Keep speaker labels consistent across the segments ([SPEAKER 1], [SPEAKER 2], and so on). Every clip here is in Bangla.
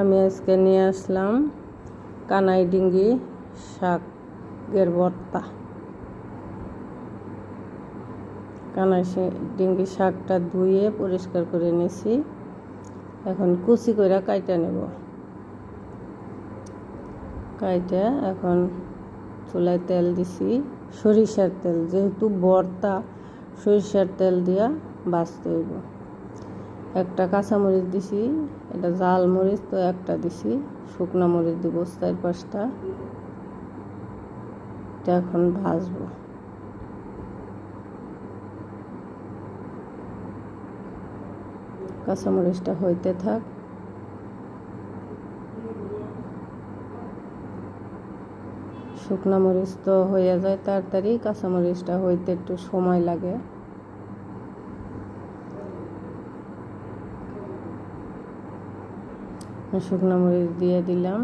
[SPEAKER 1] আমি আজকে নিয়ে আসলাম কানাই ডিঙ্গি শাকের ভর্তা। কানাই ডিঙ্গি শাকটা ধুয়ে পরিষ্কার করে নিয়েছি। এখন কুচি করে কাইটা নেব। কাইটা এখন চুলায় তেল দিছি, সরিষার তেল। যেহেতু ভর্তা, সরিষার তেল দিয়া বাঁচতে হইব। একটা কাঁচামরিচ দিছি এটা জাল মরিচ তো একটা দিছি, শুকনো মরিচ দিব চার পাঁচটা। এটা এখন ভাজবো। কাঁচামরিচটা হইতে থাক। শুকনো মরিচ তো হয়ে যায় তাড়াতাড়ি কাঁচামরিচটা হইতে একটু সময় লাগে। শুকনো মরিচ দিয়ে দিলাম।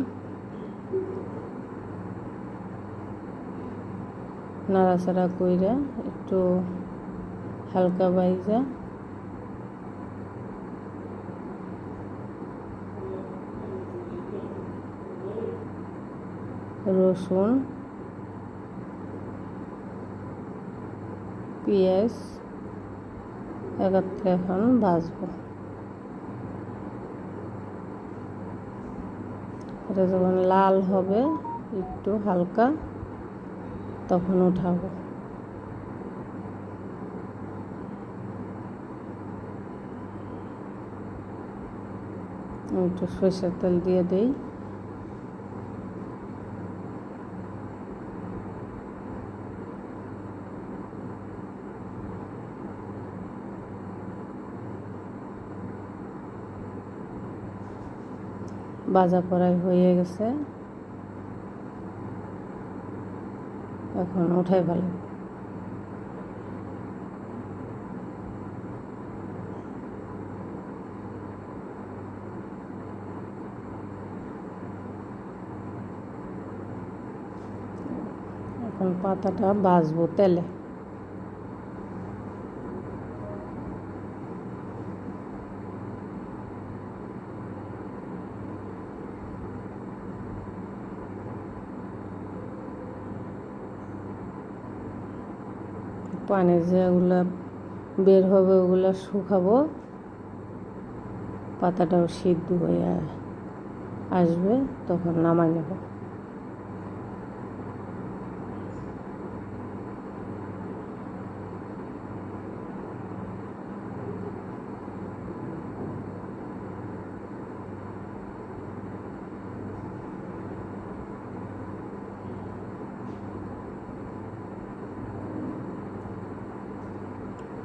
[SPEAKER 1] নাড়াচাড়া কইরা একটু হালকা বাইজা রসুন পেঁয়াজ একত্রে এখন ভাজবো। এটা যখন লাল হবে একটু হালকা তখন উঠাবো। একটু সরষের তেল দিয়ে দেই। বাজা করাই হয়ে গেছে। এখন উঠাই ভালো এখন পাতাটা বাজবো তেলে। পানি যেগুলো বের হবে ওগুলো শুকাবো পাতাটাও সিদ্ধ হয়ে আসবে তখন নামাই নেব।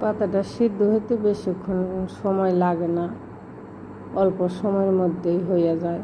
[SPEAKER 1] পাতাটা সিদ্ধ হতে বেশিক্ষণ সময় লাগে না অল্প সময়ের মধ্যেই হয়ে যায়।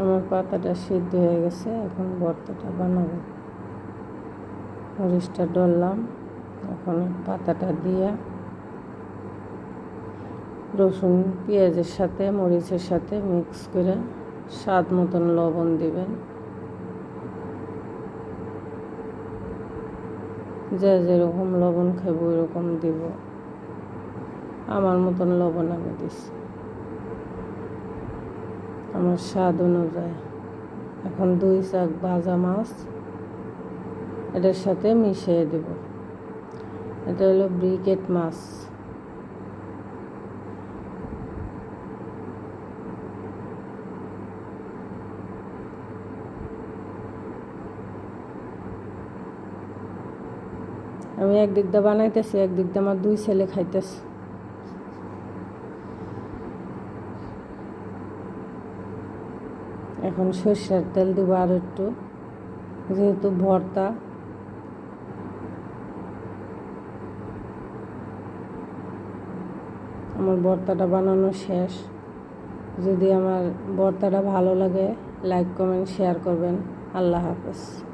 [SPEAKER 1] আমার পাতাটা সিদ্ধ হয়ে গেছে, এখন ভর্তাটা বানাবো। মরিচটা ডললাম, এখন পাতাটা দিয়ে রসুন, পেঁয়াজের সাথে, মরিচের সাথে মিক্স করে স্বাদ মতন লবণ দিবেন। যে যেরকম লবণ খাব ওইরকম দিব। আমার মতন লবণ আমি দিছি আমার স্বাদ অনুযায়ী। এখন দুই চাক ভাজা মাছ, এটার সাথে মিশিয়ে দেব। এটা হলো ব্রিকেট মাছ। আমি একদিক দিয়ে বানাইতেছি, একদিক দিয়ে আমার দুই ছেলে খাইতেছে। এখন সর্ষের তেল দিব আর একটু। যেহেতু ভর্তা। আমার ভর্তাটা বানানো শেষ। যদি আমার বর্তাটা ভালো লাগে লাইক কমেন্ট শেয়ার করবেন। আল্লাহ হাফেজ।